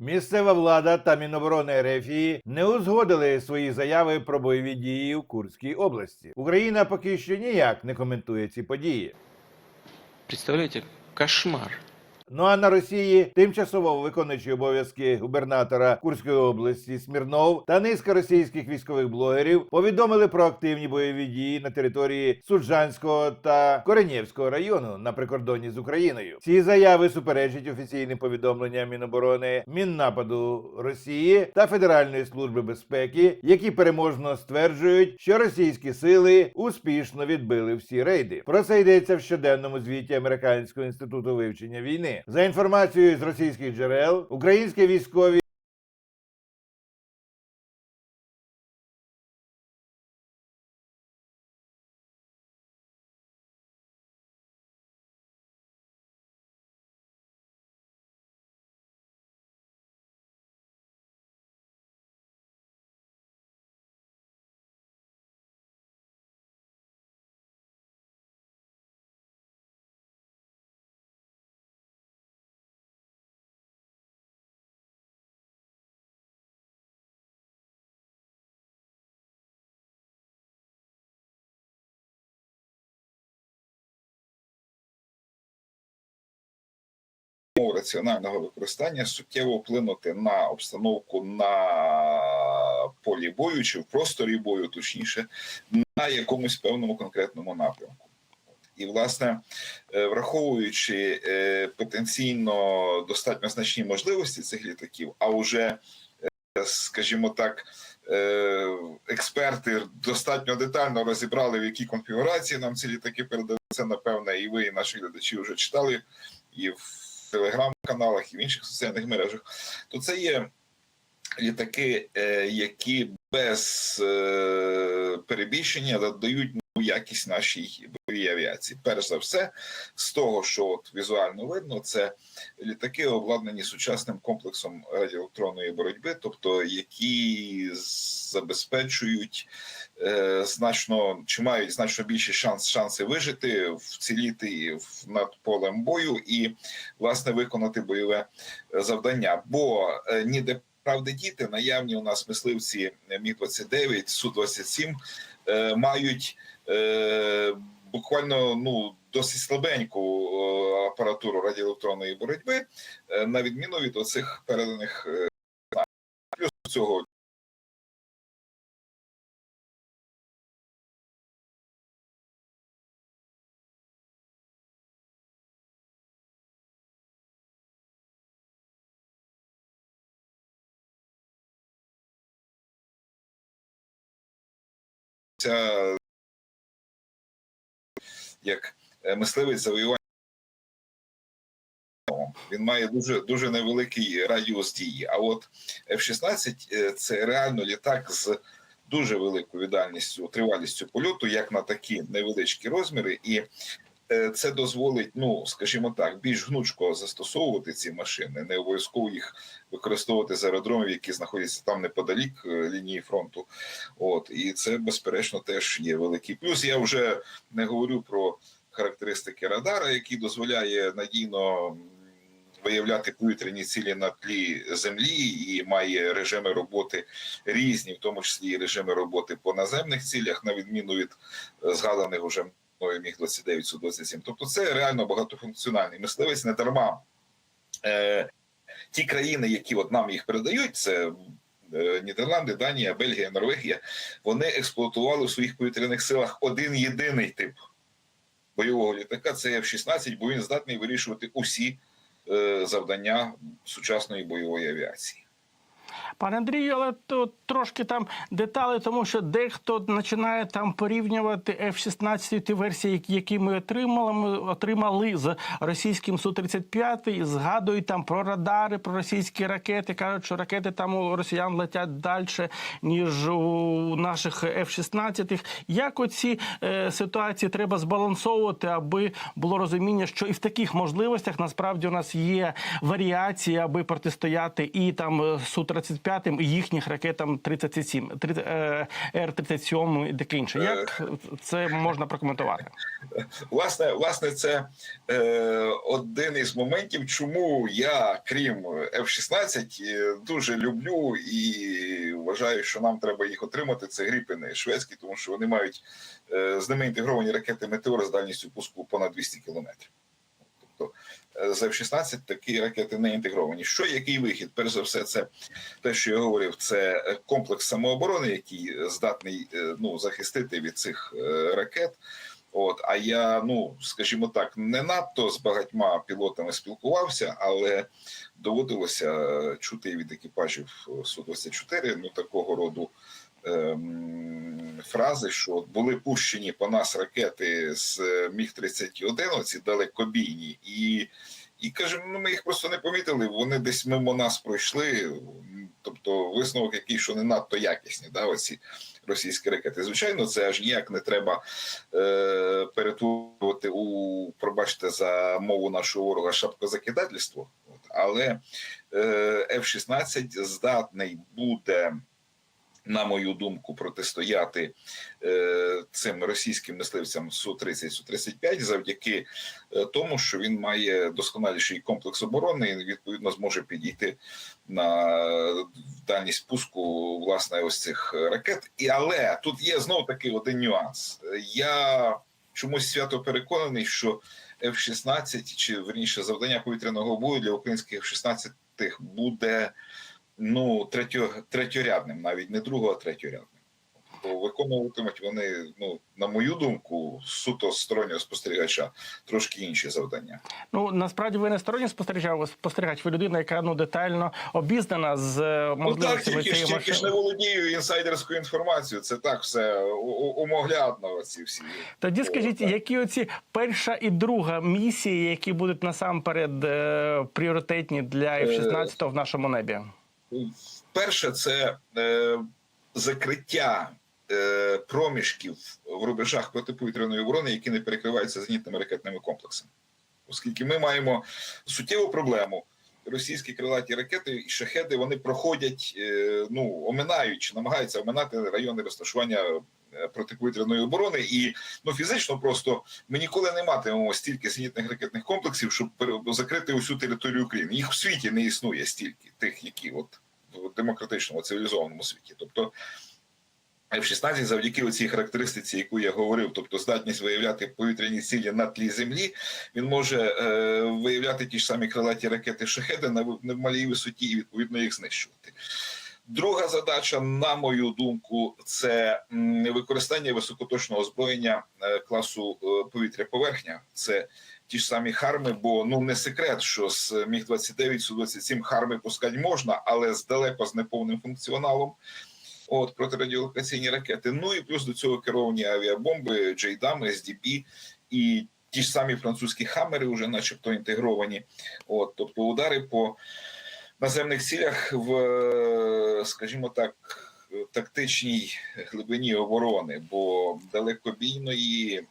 Місцева влада та Міноборони Ерефії не узгодили свої заяви про бойові дії в Курській області. Україна поки що ніяк не коментує ці події. Представляєте, кошмар. Ну а на Росії тимчасово виконуючий обов'язки губернатора Курської області Смірнов та низка російських військових блогерів повідомили про активні бойові дії на території Суджанського та Коренєвського району на прикордонні з Україною. Ці заяви суперечать офіційним повідомленням Міноборони, Міннападу Росії та Федеральної служби безпеки, які переможно стверджують, що російські сили успішно відбили всі рейди. Про це йдеться в щоденному звіті Американського інституту вивчення війни. За інформацією з російських джерел, українські військові. Раціонального використання суттєво вплинути на обстановку на полі бою чи в просторі бою, точніше, на якомусь певному конкретному напрямку. І, власне, е, враховуючи е, потенційно достатньо значні можливості цих літаків, а вже, е, скажімо так, експерти достатньо детально розібрали, в якій конфігурації нам ці літаки передали. Це, напевне, і ви, і наші глядачі вже читали, і в телеграм-каналах, і в інших соціальних мережах, то це є літаки, е, які без е, перебільшення надають ну, якість нашій авіації. Перш за все, з того, що от візуально видно, це літаки обладнані сучасним комплексом радіоелектронної боротьби, тобто які забезпечують е, значно чи мають значно більші шанс шанси вижити, вціліти над полем бою і власне виконати бойове е, завдання. Бо е, ніде правди діти наявні у нас мисливці міг 29 су 27 е, мають е, буквально ну досить слабеньку е, апаратуру радіоелектронної боротьби, е, на відміну від оцих переданих е, плюс цього. Ця як е, мисливець завоювання. Він має дуже дуже невеликий радіус дії. А от F-16 е, це реально літак з дуже великою дальністю, тривалістю польоту, як на такі невеличкі розміри, і це дозволить, ну скажімо так, більш гнучко застосовувати ці машини. Не обов'язково їх використовувати з аеродромів, які знаходяться там неподалік е, лінії фронту. От і це безперечно теж є великий плюс. Я вже не говорю про характеристики радара, який дозволяє надійно виявляти повітряні цілі на тлі землі і має режими роботи різні, в тому числі і режими роботи по наземних цілях, на відміну від е, згаданих уже мною міг 29 су 27 Тобто, це реально багатофункціональний мисливець не дарма. Е, ті країни, які от нам їх передають, це е, Нідерланди, Данія, Бельгія, Норвегія, вони експлуатували в своїх повітряних силах один єдиний тип бойового літака. Це F-16, бо він здатний вирішувати усі е, завдання сучасної бойової авіації. Пане Андрію, але то трошки там деталі, тому що дехто починає там порівнювати F-16 ті версії, які- ми отримали. Ми отримали з російським Су-35, і згадують там про радари, про російські ракети. кажуть, що ракети там у росіян летять далі, ніж у наших F-16. Як оці е, ситуації треба збалансовувати, аби було розуміння, що і в таких можливостях насправді у нас є варіації, аби протистояти і там Су-35 Су-35 і їхніх ракетам 37, 30, е, Р-37 і таке інше. Як це можна прокоментувати? Власне, власне, це е, один із моментів, чому я, крім F-16, е, дуже люблю і вважаю, що нам треба їх отримати. Це гріпини шведські, тому що вони мають е, з ними інтегровані ракети Метеор з дальністю пуску понад 200 кілометрів. Тобто е, з F-16 такі ракети не інтегровані. Що який вихід? Перш за все, це те, що я говорив, це комплекс самооборони, який здатний е, ну захистити від цих е, ракет. От, а я, ну скажімо так, не надто з багатьма пілотами спілкувався, але доводилося чути від екіпажів су 24 ну такого роду фрази, що були пущені по нас ракети з Міг 31 оці далекобійні, і, і кажемо, ну ми їх просто не помітили. Вони десь мимо нас пройшли. Тобто висновок, який що не надто якісні, да, оці російські ракети. Звичайно, це аж ніяк не треба е, перетворювати у, пробачте за мову нашого ворога, шапкозакидательство. Але е, F-16 здатний буде, на мою думку, протистояти е, цим російським мисливцям Су-30, Су-35 завдяки е, тому, що він має досконаліший комплекс оборони і відповідно зможе підійти на дальність пуску власне ось цих ракет. І але тут є знов таки один нюанс. Я чомусь свято переконаний, що F-16, чи верніше завдання повітряного бою для українських F-16 буде ну третьо, третьорядним, навіть не другого, а третьорядним. Бо виконуватимуть вони, ну на мою думку, суто стороннього спостерігача трошки інші завдання. Ну насправді ви не сторонні спостерігач, спостерігач, ви людина, яка ну детально обізнана з е, Ну так, тільки ж, цієї тільки ж не володію інсайдерською інформацією. Це так все умоглядно. Ці всі Тоді О, скажіть, так. які оці перша і друга місії, які будуть насамперед е, пріоритетні для F-16 в нашому небі? Перше, це е, закриття е, проміжків в рубежах протиповітряної оборони, які не перекриваються зенітними ракетними комплексами, оскільки ми маємо суттєву проблему. Російські крилаті ракети і шахеди вони проходять, е, ну оминають чи намагаються оминати райони розташування протиповітряної оборони, і ну фізично просто ми ніколи не матимемо стільки зенітних ракетних комплексів, щоб закрити усю територію України. Їх в світі не існує стільки, тих, які от в демократичному цивілізованому світі. Тобто F-16 завдяки цій характеристиці, яку я говорив, тобто здатність виявляти повітряні цілі на тлі землі, він може е, виявляти ті ж самі крилаті ракети шахеди на, на малій висоті і відповідно їх знищувати. Друга задача, на мою думку, це використання високоточного озброєння е, класу е, повітря-поверхня. Це ті ж самі харми, бо ну не секрет, що з міг 29 су 27 харми пускати можна, але здалеко з неповним функціоналом. От протирадіолокаційні ракети. Ну і плюс до цього керовані авіабомби, Джейдам, СДБ і ті ж самі французькі хамери, вже начебто інтегровані. От, тобто удари по наземних цілях в, е, скажімо так, тактичній глибині оборони, бо далекобійної